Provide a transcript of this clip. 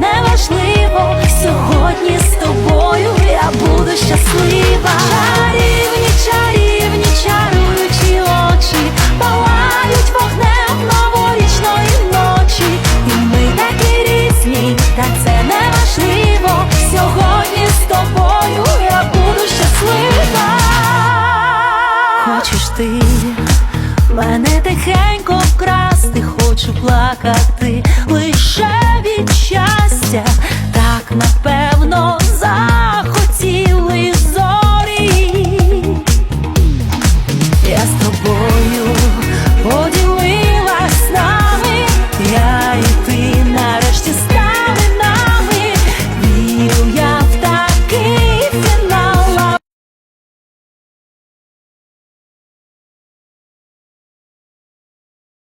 неважливо сьогодні з тобою я буду щаслива. Чарівні, чарівні, чаруючі очі, палають вогнем новорічної ночі. І ми такі різні, та це неважливо Сьогодні з тобою я буду щаслива. Хочеш ти мене тихенько вкрасти, хочу плакати. Yeah.